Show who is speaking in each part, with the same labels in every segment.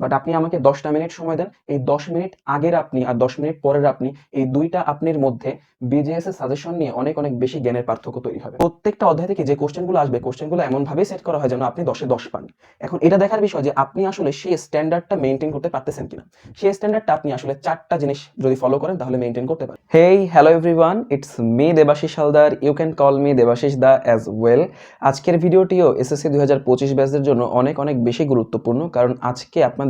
Speaker 1: But আপনি আমাকে দশটা মিনিট সময় দেন। এই দশ মিনিট আগের আপনি আর দশ মিনিট পরের আপনি এই দুইটা আপনির মধ্যে বিজেএস এর সাজেশন নিয়ে অনেক অনেক বেশি জ্ঞানের পার্থক্য তৈরি হবে। প্রত্যেকটা অধ্যায় থেকে যে কোশ্চেনগুলো আসবে কোশ্চেনগুলো এমন ভাবে সেট করা হয় যেন আপনি দশে দশ পান। এখন এটা দেখার বিষয় যে আপনি আসলে সেই স্ট্যান্ডার্ডটা মেনটেন করতে পারতেছেন কিনা। সেই স্ট্যান্ডার্ডটা আপনি আসলে চারটা জিনিস যদি ফলো করেন, তাহলে মেনটেন করতে পারেন। Hey hello everyone it's me Debashis Haldar you can call me Debashis da as well আজকের ভিডিওটিও এসএসসি দুই হাজার পঁচিশ ব্যাচের জন্য অনেক অনেক বেশি গুরুত্বপূর্ণ। কারণ আজকে আপনাদের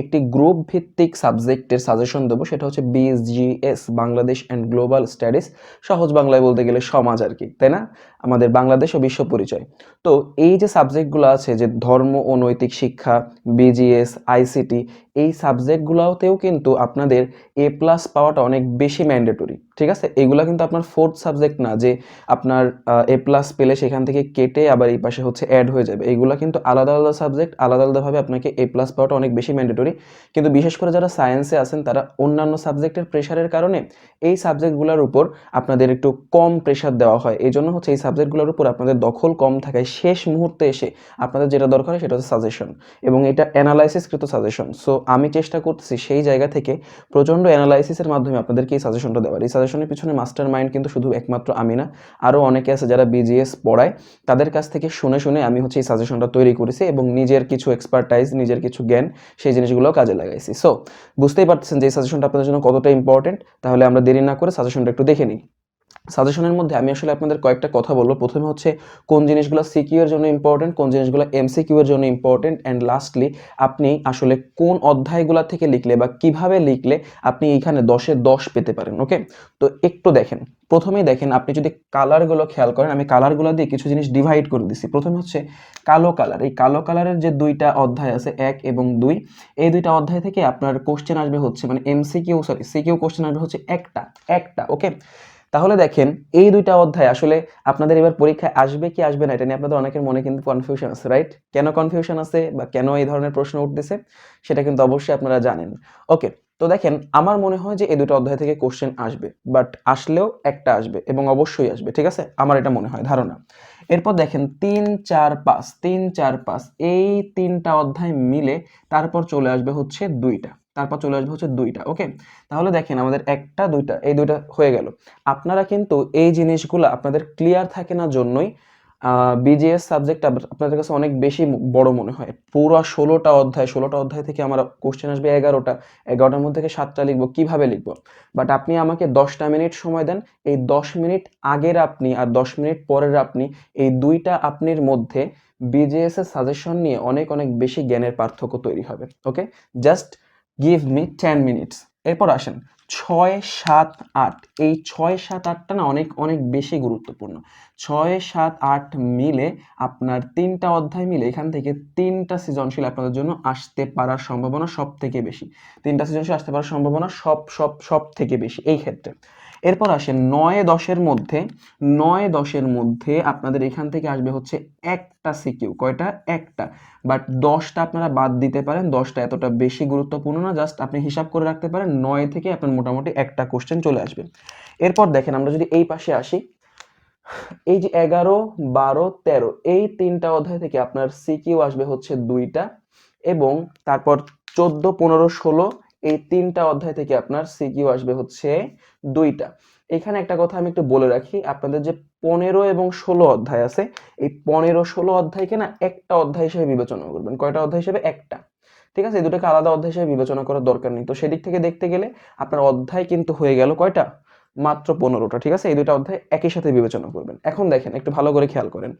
Speaker 1: একটি গ্রুপ ভিত্তিক সাবজেক্টের সাজেশন দেবো, সেটা হচ্ছে BSGS Bangladesh and Global Studies সহজ বাংলায় বলতে গেলে সমাজ আর কি, তাই না? আমাদের বাংলাদেশ ও বিশ্ব পরিচয়। তো এই যে সাবজেক্টগুলো আছে যে ধর্ম ও নৈতিক শিক্ষা বিজিএস আইসিটি এই সাবজেক্টগুলোতেও কিন্তু আপনাদের এ প্লাস পাওয়াটা অনেক বেশি ম্যান্ডেটরি ঠিক আছে? এগুলো কিন্তু আপনার ফোর্থ সাবজেক্ট না, যে আপনার এ প্লাস পেলে সেখান থেকে কেটে আবার এই পাশে হচ্ছে অ্যাড হয়ে যাবে। এগুলো কিন্তু আলাদা আলাদা সাবজেক্ট আলাদা আলাদাভাবে আপনাকে এ প্লাস পাওয়াটা অনেক বেশি ম্যান্ডেটরি কিন্তু বিশেষ করে যারা সায়েন্সে আছেন, তারা অন্যান্য সাবজেক্টের প্রেশারের কারণে এই সাবজেক্টগুলোর উপর আপনাদের একটু কম প্রেশার দেওয়া হয়। এই জন্য হচ্ছে এই সাবজেক্টগুলোর উপর আপনাদের দখল কম থাকায় শেষ মুহূর্তে এসে আপনাদের যেটা দরকার হয় সেটা হচ্ছে সাজেশন এবং এটা অ্যানালাইসিসকৃত সাজেশন সো আমি চেষ্টা করতেছি সেই জায়গা থেকে প্রচণ্ড অ্যানালাইসিসের মাধ্যমে আপনাদেরকে এই সাজেশনটা দেওয়ার। এই সাজেশনের পিছনে মাস্টার মাইন্ড কিন্তু শুধু একমাত্র আমি না আরও অনেকে আছে যারা বিজিএস পড়ায়। তাদের কাছ থেকে শুনে শুনে আমি হচ্ছে এই সাজেশনটা তৈরি করেছি এবং নিজের কিছু এক্সপার্টাইজ নিজের কিছু জ্ঞান সেই জিনিসগুলো কাজে লাগাইছি। সো বুঝতেই পারতেছেন যে এই সাজেশনটা আপনাদের জন্য কতটা ইম্পর্টেন্ট তাহলে আমরা দেরি না করে সাজেশনটা একটু দেখে নিই। সাজেশনের মধ্যে আমি আসলে আপনাদের কয়েকটা কথা বলব। প্রথমে হচ্ছে, কোন জিনিসগুলো সিকিউ এর জন্য ইম্পর্টেন্ট কোন জিনিসগুলো এমসিকিউ এর জন্য ইম্পর্টেন্ট অ্যান্ড লাস্টলি আপনি আসলে কোন অধ্যায়গুলো থেকে লিখলে বা কীভাবে লিখলে আপনি এইখানে দশে দশ পেতে পারেন ওকে তো একটু দেখেন। প্রথমেই দেখেন, আপনি যদি কালারগুলো খেয়াল করেন, আমি কালারগুলো দিয়ে কিছু জিনিস ডিভাইড করে দিছি। প্রথমে হচ্ছে, কালো কালার এই কালো কালারের যে দুইটা অধ্যায় আছে, এক এবং দুই, এই দুইটা অধ্যায় থেকে আপনার কোশ্চেন আসবে হচ্ছে মানে এমসিকিউ সরি সিকিউ কোশ্চেন আসবে হচ্ছে একটা একটা ওকে তাহলে দেখেন, এই দুইটা অধ্যায় আসলে আপনাদের এবার পরীক্ষায় আসবে কি আসবে না, এটা নিয়ে আপনাদের অনেকের মনে কিন্তু কনফিউশন আছে রাইট কেন কনফিউশন আছে বা কেন এই ধরনের প্রশ্ন উঠতেছে, সেটা কিন্তু অবশ্যই আপনারা জানেন। ওকে তো দেখেন, আমার মনে হয় যে এই দুটো অধ্যায় থেকে কোশ্চেন আসবে বাট আসলেও একটা আসবে এবং অবশ্যই আসবে, ঠিক আছে? আমার এটা মনে হয়, ধারণা। এরপর দেখেন, তিন, চার, পাঁচ, তিন, চার, পাঁচ, এই তিনটা অধ্যায় মিলে তারপর চলে আসবে হচ্ছে দুইটা। তারপর চলে আসবে হচ্ছে দুইটা ওকে তাহলে দেখেন আমাদের একটা, দুইটা, এই দুইটা হয়ে গেল। আপনারা কিন্তু এই জিনিসগুলো আপনাদের ক্লিয়ার থাকে না জন্যই বিজিএস সাবজেক্ট আপনাদের কাছে অনেক বেশি বড় মনে হয়। পুরো ষোলোটা অধ্যায় ষোলোটা অধ্যায় থেকে আমার কোশ্চেন আসবে এগারোটা, এগারোটার মধ্যে থেকে সাতটা লিখব, কীভাবে লিখব? বাট আপনি আমাকে দশটা মিনিট সময় দেন, এই দশ মিনিট আগের আপনি আর দশ মিনিট পরের আপনি, এই দুইটা আপনির মধ্যে বিজিএস এর সাজেশন নিয়ে অনেক অনেক বেশি জ্ঞানের পার্থক্য তৈরি হবে okay just give me ten minutes এরপর আসেন, ছয়, সাত, আট। এই ছয়, সাত, আটটা না অনেক অনেক বেশি গুরুত্বপূর্ণ। ছয়, সাত, আট মিলে আপনার তিনটা অধ্যায় মিলে এখান থেকে তিনটা সৃজনশীল আপনাদের জন্য আসতে পারার সম্ভাবনা সব থেকে বেশি। তিনটা সৃজনশীল আসতে পারার সম্ভাবনা সব সব সব থেকে বেশি এই ক্ষেত্রে। এরপর আসেন নয় দশের মধ্যে, নয় দশের মধ্যে আপনাদের এখান থেকে আসবে হচ্ছে একটা সিকিউ। কয়টা? একটা। বাট দশটা আপনারা বাদ দিতে পারেন, দশটা এতটা বেশি গুরুত্বপূর্ণ না, জাস্ট আপনি হিসাব করে রাখতে পারেন, নয় থেকে আপনার মোটামুটি একটা কোশ্চেন চলে আসবে। এরপর দেখেন আমরা যদি এই পাশে আসি, এই যে এগারো, বারো, তেরো, এই তিনটা অধ্যায় থেকে আপনার সিকিউ আসবে হচ্ছে দুইটা এবং তারপর চোদ্দ, পনেরো, ষোলো এই তিনটা অধ্যায় থেকে আপনার সিকিউ আসবে হচ্ছে দুইটা। এখানে একটা কথা আমি একটু বলে রাখি, আপনাদের যে পনেরো এবং ষোলো অধ্যায় আছে, এই পনেরো ষোলো অধ্যায়কে না একটা অধ্যায় হিসেবে বিবেচনা করবেন। কয়টা অধ্যায় হিসেবে? একটা। ঠিক আছে? এই দুটোকে আলাদা অধ্যায় হিসেবে বিবেচনা করার দরকার নেই। তো সেদিক থেকে দেখতে গেলে আপনার অধ্যায় কিন্তু হয়ে গেল কয়টা? মাত্র পনেরোটা। ঠিক আছে? এই দুটো অধ্যায় একই সাথে বিবেচনা করবেন। এখন দেখেন, একটু ভালো করে খেয়াল করেন।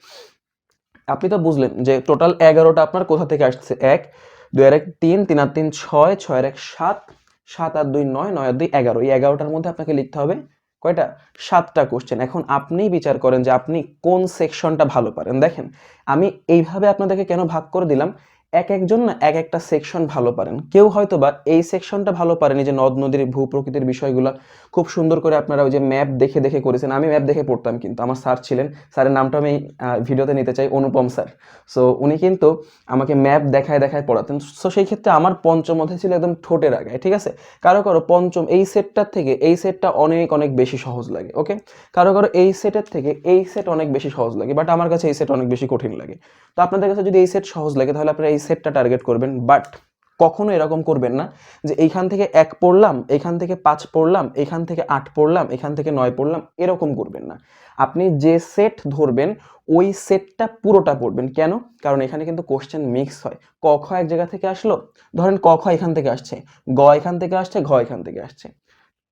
Speaker 1: আপনি তো বুঝলেন যে টোটাল এগারোটা আপনার কোথা থেকে আসছে? এক দুই এক তিন তিন আর তিন ছয় ছয় এক সাত সাত আর দুই নয় নয় আর দুই এগারো। এই এগারোটার মধ্যে আপনাকে লিখতে হবে কয়টা? সাতটা কোশ্চেন এখন আপনিই বিচার করেন যে আপনি কোন সেকশনটা ভালো পারেন। দেখেন, আমি এইভাবে আপনাদেরকে কেন ভাগ করে দিলাম? এক একজন না এক একটা সেকশন ভালো পারেন। কেউ হয়তো বা এই সেকশনটা ভালো পারেন যে নদ, নদীর ভূ প্রকৃতির বিষয়গুলো খুব সুন্দর করে আপনারা ওই যে ম্যাপ দেখে দেখে করেছেন। আমি ম্যাপ দেখে পড়তাম কিন্তু, আমার স্যার ছিলেন। স্যারের নামটা আমি ভিডিওতে নিতে চাই, অনুপম স্যার। সো উনি কিন্তু আমাকে ম্যাপ দেখায় দেখায় পড়াতেন। সো সেই ক্ষেত্রে আমার পঞ্চম অধ্যায় ছিল একদম ঠোঁটের আগায়, ঠিক আছে? কারও কারও পঞ্চম, এই সেটটার থেকে এই সেটটা অনেক অনেক বেশি সহজ লাগে ওকে কারও কারও এই সেটের থেকে এই সেট অনেক বেশি সহজ লাগে বাট আমার কাছে এই সেট অনেক বেশি কঠিন লাগে। তো আপনাদের কাছে যদি এই সেট সহজ লাগে, তাহলে আপনারা এই সেটটা টার্গেট করবেন বাট কখনো এরকম করবেন না যে এইখান থেকে এক পড়লাম, এখান থেকে পাঁচ পড়লাম, এখান থেকে আট পড়লাম, এখান থেকে নয় পড়লাম, এরকম করবেন না। আপনি যে সেট ধরবেন, ওই সেটটা পুরোটা পড়বেন। কেন? কারণ এখানে কিন্তু কোশ্চেন মিক্স হয়। ক, খ এক জায়গা থেকে আসলো, ধরেন ক, খ এখান থেকে আসছে, গ এখান থেকে আসছে, ঘ এখান থেকে আসছে।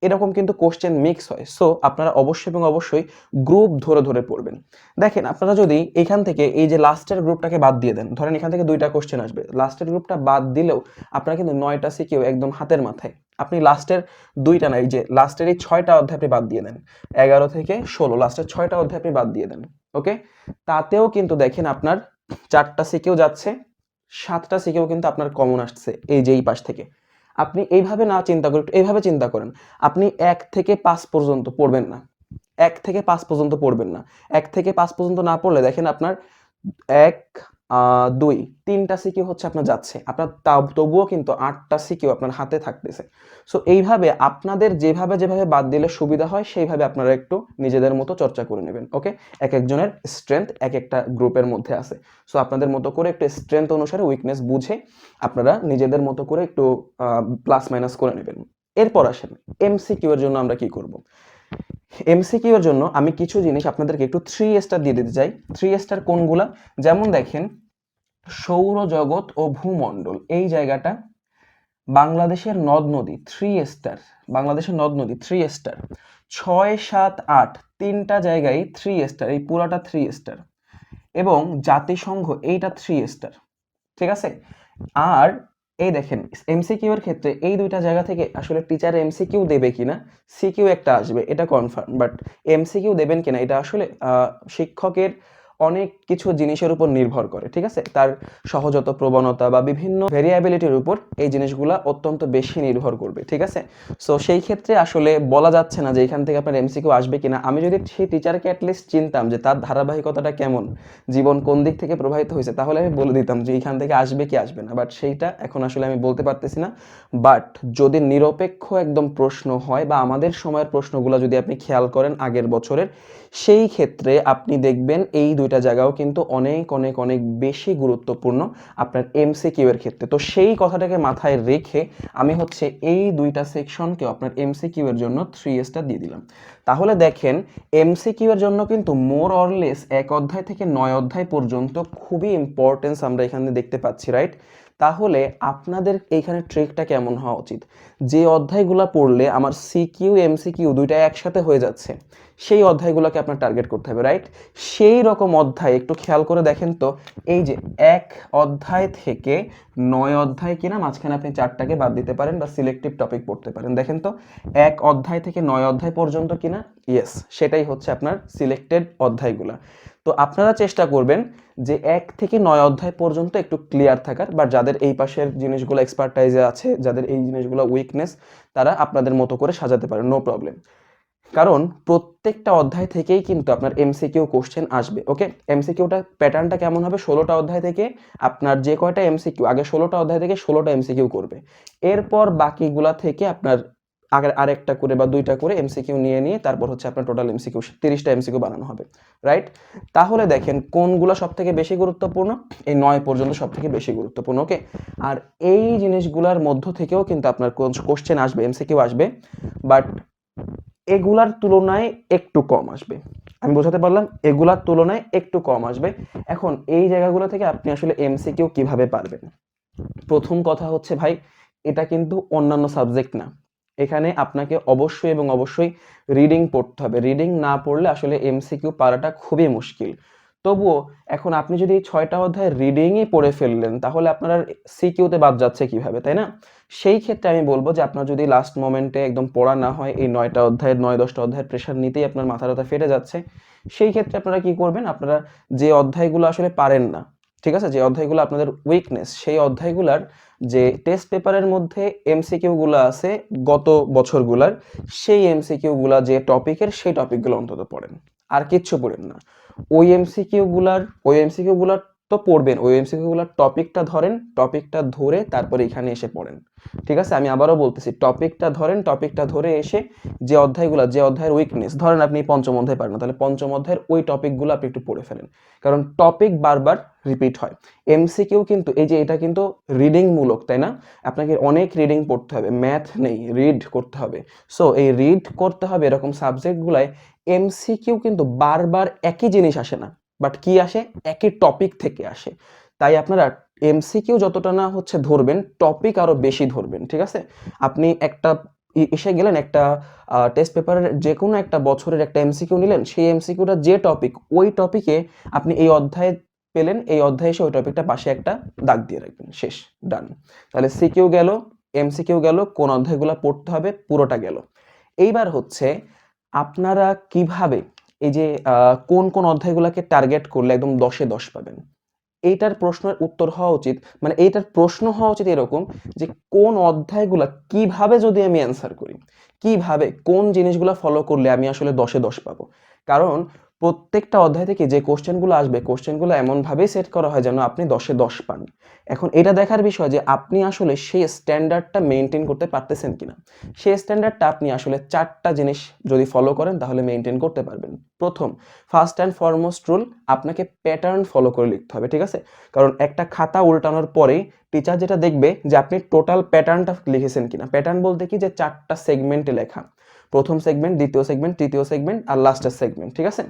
Speaker 1: এরকম কিন্তু কোশ্চেন মিক্স হয়। সো আপনারা অবশ্যই এবং অবশ্যই গ্রুপ ধরে ধরে পড়বেন। দেখেন, আপনারা যদি এখান থেকে এই যে লাস্টের গ্রুপটাকে বাদ দিয়ে দেন, ধরেন এখান থেকে দুইটা কোশ্চেন আসবে। লাস্টের গ্রুপটা বাদ দিলেও আপনারা কিন্তু নয়টা শিখেও একদম হাতের মাথায়। আপনি লাস্টের দুইটা না, এই যে লাস্টের এই ছয়টা অধ্যায় আপনি বাদ দিয়ে দেন। এগারো থেকে ষোলো লাস্টের ছয়টা অধ্যায় আপনি বাদ দিয়ে দেন। ওকে তাতেও কিন্তু দেখেন আপনার চারটা শিখেও যাচ্ছে, সাতটা শিখেও কিন্তু আপনার কমন আসছে, এই যে এই পাশ থেকে। আপনি এইভাবে না চিন্তা করে একটু এইভাবে চিন্তা করেন। আপনি এক থেকে পাঁচ পর্যন্ত পড়বেন না। এক থেকে পাঁচ পর্যন্ত পড়বেন না। এক থেকে পাঁচ পর্যন্ত না পড়লে দেখেন আপনার এক দুই, তিনটা সিকিউ হচ্ছে আপনার যাচ্ছে। আপনার তবুও কিন্তু আটটা সিকিউ আপনার হাতে থাকতেছে। সো, এইভাবে আপনাদের যেভাবে যেভাবে বাদ দিলে সুবিধা হয়, সেইভাবে আপনারা একটু নিজেদের মতো চর্চা করে নেবেন, ওকে? এক একজনের স্ট্রেংথ এক একটা গ্রুপের মধ্যে আছে। সো, আপনাদের মতো করে একটু স্ট্রেংথ অনুসারে উইকনেস বুঝে আপনারা নিজেদের মতো করে একটু প্লাস মাইনাস করে নেবেন। এরপর আসেন এমসিকিউ এর জন্য আমরা কি করব? এমসিকিউ এর জন্য আমি কিছু জিনিস আপনাদেরকে একটু থ্রি স্টার দিয়ে দিতে চাই। থ্রি স্টার কোনগুলা? যেমন দেখেন, সৌরজগৎ ও ভূমণ্ডল। এই জায়গাটা বাংলাদেশের নদ নদী থ্রি স্টার বাংলাদেশের নদ নদী থ্রি স্টার ছয়, সাত, আট, তিনটা জায়গায় থ্রি স্টার এই পুরাটা থ্রি স্টার এবং জাতিসংঘ, এইটা থ্রি স্টার ঠিক আছে? আর এই দেখেন এমসিকিউ এর ক্ষেত্রে এই দুইটা জায়গা থেকে আসলে টিচার এমসিকিউ দেবে কিনা সিকিউ একটা আসবে, এটা কনফার্ম বাট এমসিকিউ দেবেন কিনা, এটা আসলে শিক্ষকের অনেক কিছু জিনিসের উপর নির্ভর করে, ঠিক আছে? তার সহজত প্রবণতা বা বিভিন্ন ভেরিয়াবিলিটির উপর এই জিনিসগুলা অত্যন্ত বেশি নির্ভর করবে, ঠিক আছে? সো সেই ক্ষেত্রে আসলে বলা যাচ্ছে না যে এখান থেকে আপনার এমসিকিউ আসবে কিনা। আমি যদি সেই টিচারকে অ্যাটলিস্ট চিনতাম যে তার ধারাবাহিকতাটা কেমন, জীবন কোন দিক থেকে প্রভাবিত হয়েছে, তাহলে আমি বলে দিতাম যে এখান থেকে আসবে কি আসবে না। বাট সেইটা এখন আসলে আমি বলতে পারতেছি না। বাট যদি নিরপেক্ষ একদম প্রশ্ন হয় বা আমাদের সময়ের প্রশ্নগুলো যদি আপনি খেয়াল করেন আগের বছরের, সেই ক্ষেত্রে আপনি দেখবেন এই দুইটা জায়গাও কিন্তু অনেক অনেক অনেক বেশি গুরুত্বপূর্ণ আপনার এমসিকিউ এর ক্ষেত্রে। তো সেই কথাটাকে মাথায় রেখে আমি হচ্ছে এই দুইটা সেকশনকে আপনার এমসিকিউ কিউয়ের জন্য থ্রি স্টার দিয়ে দিলাম। তাহলে দেখেন এমসিকিউ এর জন্য কিন্তু মোর অরলেস এক অধ্যায় থেকে নয় অধ্যায় পর্যন্ত খুবই ইম্পর্টেন্স আমরা এখানে দেখতে পাচ্ছি রাইট তাহলে আপনাদের এইখানে ট্রেকটা কেমন হওয়া উচিত? যে অধ্যায়গুলো পড়লে আমার সিকিউ এমসিকিউ দুইটা একসাথে হয়ে যাচ্ছে, সেই অধ্যায়গুলোকে আপনার টার্গেট করতে হবে রাইট সেই রকম অধ্যায়, একটু খেয়াল করে দেখেন তো, এই যে এক অধ্যায় থেকে নয় অধ্যায় কিনা, মাঝখানে আপনি চারটাকে বাদ দিতে পারেন বা সিলেক্টিভ টপিক পড়তে পারেন। দেখেন তো, এক অধ্যায় থেকে নয় অধ্যায় পর্যন্ত কিনা? ইয়েস সেটাই হচ্ছে আপনার সিলেক্টেড অধ্যায়গুলো। তো আপনারা চেষ্টা করবেন যে এক থেকে নয় অধ্যায় পর্যন্ত একটু ক্লিয়ার থাকার বা যাদের এই পাশের জিনিসগুলো এক্সপার্টাইজে আছে, যাদের এই জিনিসগুলো উইকনেস তারা আপনাদের মতো করে সাজাতে পারেন নো প্রবলেম কারণ প্রত্যেকটা অধ্যায় থেকেই কিন্তু আপনার এমসিকিউ কোশ্চেন আসবে ওকে এমসিকিউটা প্যাটার্নটা কেমন হবে ষোলোটা অধ্যায় থেকে? আপনার যে কয়টা এমসিকিউ আগে ষোলোটা অধ্যায় থেকে ষোলোটা এমসিকিউ করবে। এরপর বাকিগুলা থেকে আপনার আগে আরেকটা করে বা দুইটা করে এমসিকিউ নিয়ে নিয়ে তারপর হচ্ছে আপনার টোটাল এমসিকিউ তিরিশটা এমসিকিউ বানানো হবে রাইট তাহলে দেখেন কোনগুলো সব থেকে বেশি গুরুত্বপূর্ণ? এই নয় পর্যন্ত সব থেকে বেশি গুরুত্বপূর্ণ ওকে আর এই জিনিসগুলোর মধ্য থেকেও কিন্তু আপনার কোশ্চেন আসবে এমসিকিউ আসবে বাট এগুলার তুলনায় একটু কম আসবে। আমি বোঝাতে পারলাম, এগুলার তুলনায় একটু কম আসবে। এখন এই জায়গাগুলো থেকে আপনি আসলে এমসিকিউ কীভাবে পারবেন? প্রথম কথা হচ্ছে ভাই, এটা কিন্তু অন্যান্য সাবজেক্ট না। এখানে আপনাকে অবশ্যই এবং অবশ্যই রিডিং পড়তে হবে। রিডিং না পড়লে আসলে এমসিকিউ পারাটা খুবই মুশকিল। তবুও এখন আপনি যদি ছয়টা অধ্যায় রিডিংই পড়ে ফেললেন, তাহলে আপনার সিকিউতে বাদ যাচ্ছে কীভাবে, তাই না? সেই ক্ষেত্রে আমি বলব যে আপনার যদি লাস্ট মোমেন্টে একদম পড়া না হয়, এই নয়টা অধ্যায়ের, নয়, দশটা অধ্যায়ের প্রেশার নিতেই আপনার মাথা ব্যথা ফেটে যাচ্ছে, সেই ক্ষেত্রে আপনারা কি করবেন? আপনারা যে অধ্যায়গুলো আসলে পারেন না ঠিক আছে? যে অধ্যায়গুলো আপনাদের উইকনেস সেই অধ্যায়গুলার যে টেস্ট পেপারের মধ্যে এমসিকিউগুলো আছে গত বছরগুলার, সেই এমসিকিউগুলা যে টপিকের সেই টপিকগুলো অন্তত পড়েন। আর কিচ্ছু পড়েন না। ওই এমসিকিউগুলার ওই এমসিকিউ গুলার তো পড়বেন ওই এমসিকিউগুলোর টপিকটা ধরেন, টপিকটা ধরে তারপরে এখানে এসে পড়েন। ঠিক আছে? আমি আবারও বলতেছি, টপিকটা ধরেন, টপিকটা ধরে এসে যে অধ্যায়গুলো, যে অধ্যায়ের উইকনেস ধরেন আপনি পঞ্চম অধ্যায় পারেন তাহলে পঞ্চম অধ্যায়ের ওই টপিকগুলো আপনি একটু পড়ে ফেলেন। কারণ টপিক বারবার রিপিট হয়। এমসিকিউ কিন্তু, এই যে এটা কিন্তু রিডিংমূলক তাই না? আপনাকে অনেক রিডিং পড়তে হবে ম্যাথ নেই রিড করতে হবে। সো এই রিড করতে হবে এরকম সাবজেক্টগুলায় এমসিকিউ কিন্তু বারবার একই জিনিস আসে না। বাট কি আসে? একই টপিক থেকে আসে। তাই আপনারা এমসিকিউ যতটা না হচ্ছে ধরবেন টপিক আরও বেশি ধরবেন, ঠিক আছে? আপনি একটা এসে গেলেন একটা টেস্ট পেপারের যে কোনো একটা বছরের একটা এমসিকিউ নিলেন, সেই এমসিকিউটা যে টপিক ওই টপিকে আপনি এই অধ্যায়ে পেলেন, এই অধ্যায়ে এসে ওই টপিকটা পাশে একটা দাগ দিয়ে রাখবেন, শেষ ডান তাহলে সিকিউ গেল এমসিকিউ গেল, কোন অধ্যায়গুলো পড়তে হবে, পুরোটা গেল। এইবার হচ্ছে, আপনারা কীভাবে এই যে কোন কোন অধ্যায়গুলোকে টার্গেট করলে একদম দশে দশ পাবেন? এইটার প্রশ্নের উত্তর হওয়া উচিত। মানে এইটার প্রশ্ন হওয়া উচিত এরকম যে, কোন অধ্যায়গুলা কীভাবে যদি আমি অ্যান্সার করি, কীভাবে, কোন জিনিসগুলো ফলো করলে আমি আসলে দশে দশ পাবো? কারণ প্রত্যেকটা অধ্যায় থেকে যে কোশ্চেনগুলো আসবে, কোশ্চেনগুলো এমনভাবেই সেট করা হয় যেন আপনি দশে দশ পান। এখন এটা দেখার বিষয় যে আপনি আসলে সেই স্ট্যান্ডার্ডটা মেনটেন করতে পারতেছেন কিনা। সেই স্ট্যান্ডার্ডটা আপনি আসলে চারটা জিনিস যদি ফলো করেন, তাহলে মেনটেন করতে পারবেন। প্রথম ফার্স্ট অ্যান্ড ফরমোস্ট রুল আপনাকে প্যাটার্ন ফলো করে লিখতে হবে, ঠিক আছে? কারণ একটা খাতা উল্টানোর পরেই টিচার যেটা দেখবে যে আপনি টোটাল প্যাটার্নটা লিখেছেন কিনা। প্যাটার্ন বলতে কি যে চারটা সেগমেন্টে লেখা। প্রথম সেগমেন্ট দ্বিতীয় সেগমেন্ট তৃতীয় সেগমেন্ট আর লাস্টের সেগমেন্ট ঠিক আছে?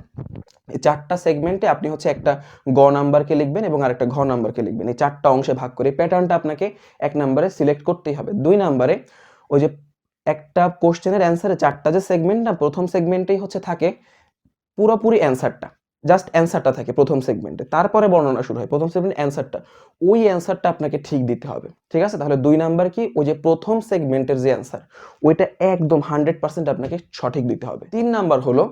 Speaker 1: এই চারটা সেগমেন্টে আপনি হচ্ছে একটা গ নাম্বারকে লিখবেন এবং আরেকটা ঘ নাম্বারকে লিখবেন। এই চারটা অংশে ভাগ করে প্যাটার্নটা আপনাকে এক নাম্বারে সিলেক্ট করতেই হবে। দুই নাম্বারে ওই যে একটা কোশ্চেনের অ্যান্সারে চারটা যে সেগমেন্ট না, প্রথম সেগমেন্টেই হচ্ছে থাকে পুরোপুরি অ্যান্সারটা জাস্ট অ্যান্সারটা থাকে প্রথম সেগমেন্টে তারপরে বর্ণনা শুরু হয়। প্রথম সেগমেন্ট অ্যান্সারটা ওই অ্যান্সারটা আপনাকে ঠিক দিতে হবে। ঠিক আছে? তাহলে দুই নাম্বার কি? ওই যে প্রথম সেগমেন্টের যে অ্যান্সার ওইটা একদম হান্ড্রেড পার্সেন্ট আপনাকে সঠিক দিতে হবে। তিন নাম্বার হলো,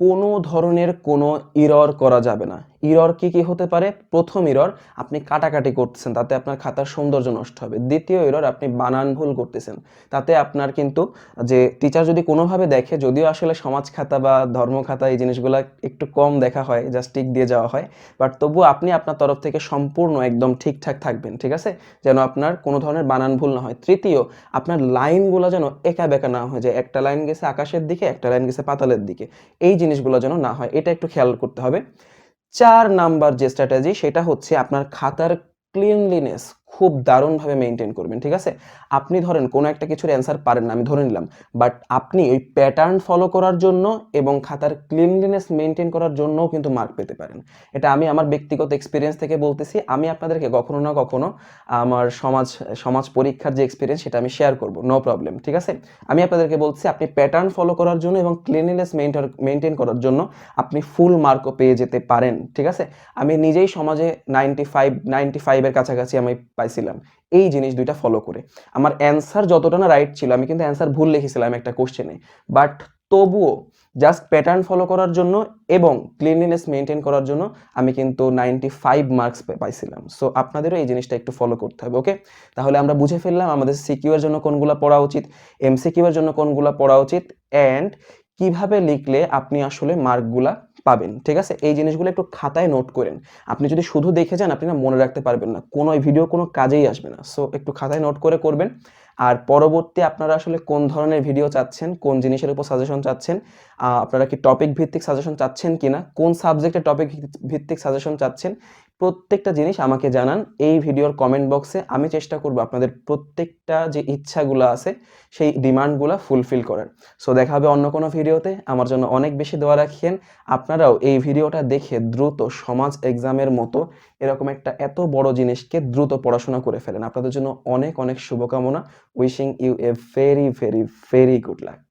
Speaker 1: কোনো ধরনের কোনো ইরর করা যাবে না। ইরর কি কি হতে পারে? প্রথম ইরর আপনি কাটাকাটি করতেছেন, তাতে আপনার খাতার সৌন্দর্য নষ্ট হবে। দ্বিতীয় ইরর আপনি বানান ভুল করতেছেন, তাতে আপনার কিন্তু যে টিচার যদি কোনোভাবে দেখে, যদিও আসলে সমাজ খাতা বা ধর্ম খাতা এই জিনিসগুলো একটু কম দেখা হয় জাস্ট টিক দিয়ে যাওয়া হয় বাট তবুও আপনি আপনার তরফ থেকে সম্পূর্ণ একদম ঠিকঠাক থাকবেন, ঠিক আছে? যেন আপনার কোনো ধরনের বানান ভুল না হয়। তৃতীয়, আপনার লাইনগুলো যেন একা বেঁকা না হয়ে যায় একটা লাইন গেছে আকাশের দিকে, একটা লাইন গেছে পাতালের দিকে। এই জিনিসগুলো যেন না হয়, এটা একটু খেয়াল করতে হবে। চার নাম্বার যে স্ট্র্যাটেজি সেটা হচ্ছে আপনার খাতার ক্লিনলিনেস খুব দারুণভাবে মেনটেন করবেন, ঠিক আছে? আপনি ধরেন কোনো একটা কিছুর অ্যান্সার পারেন না, আমি ধরে নিলাম। বাট আপনি ওই প্যাটার্ন ফলো করার জন্য এবং খাতার ক্লিনলিনেস মেনটেন করার জন্যও কিন্তু মার্ক পেতে পারেন। এটা আমি আমার ব্যক্তিগত এক্সপিরিয়েন্স থেকে বলতেছি। আমি আপনাদেরকে কখনো না কখনো আমার সমাজ সমাজ পরীক্ষার যে এক্সপিরিয়েন্স সেটা আমি শেয়ার করব নো প্রবলেম ঠিক আছে? আমি আপনাদেরকে বলছি, আপনি প্যাটার্ন ফলো করার জন্য এবং ক্লিনলিনেস মেনটেন করার জন্য আপনি ফুল মার্কও পেয়ে যেতে পারেন, ঠিক আছে? আমি নিজেই সমাজে নাইনটি ফাইভ নাইনটি ফাইভের কাছাকাছি আমি পাইছিলাম। এই জিনিস দুইটা ফলো করে। আমার অ্যান্সার যতটা না রাইট ছিল, আমি কিন্তু অ্যান্সার ভুল লিখেছিলাম একটা কোশ্চেনে বাট তবুও জাস্ট প্যাটার্ন ফলো করার জন্য এবং ক্লিনলিনেস মেনটেন করার জন্য আমি কিন্তু নাইনটি ফাইভ মার্কস পাইছিলাম। সো আপনাদেরও এই জিনিসটা একটু ফলো করতে হবে ওকে তাহলে আমরা বুঝে ফেললাম আমাদের সিকিউর জন্য কোনগুলো পড়া উচিত এমসিকিউ এর জন্য কোনগুলো পড়া উচিত অ্যান্ড কীভাবে লিখলে আপনি আসলে মার্কগুলা পাবেন, ঠিক আছে? এই জিনিসগুলো একটু খাতায় নোট করেন। আপনি যদি শুধু দেখে যান, আপনি না মনে রাখতে পারবেন না। কোনো ভিডিও কোনো কাজেই আসবে না। সো, একটু খাতায় নোট করে করবেন। আর পরবর্তী আপনারা আসলে কোন ধরনের ভিডিও চাচ্ছেন, কোন জিনিসের উপর সাজেশন চাচ্ছেন আপনারা কি টপিক ভিত্তিক সাজেশন চাচ্ছেন কি না কোন সাবজেক্টে টপিক ভিত্তিক সাজেশন চাচ্ছেন প্রত্যেকটা জিনিস আমাকে জানান। এই ভিডিওর কমেন্ট বক্সে আমি চেষ্টা করব আপনাদের প্রত্যেকটা যে ইচ্ছাগুলো আছে, সেই ডিমান্ডগুলো ফুলফিল করার। সো দেখা হবে অন্য কোনো ভিডিওতে। আমার জন্য অনেক বেশি দোয়া রাখেন। আপনারাও এই ভিডিওটা দেখে দ্রুত সমাজ এক্সামের মতো এরকম একটা এত বড় জিনিসকে দ্রুত পড়াশোনা করে ফেলেন। আপনাদের জন্য অনেক অনেক শুভকামনা। Wishing you a very very very good luck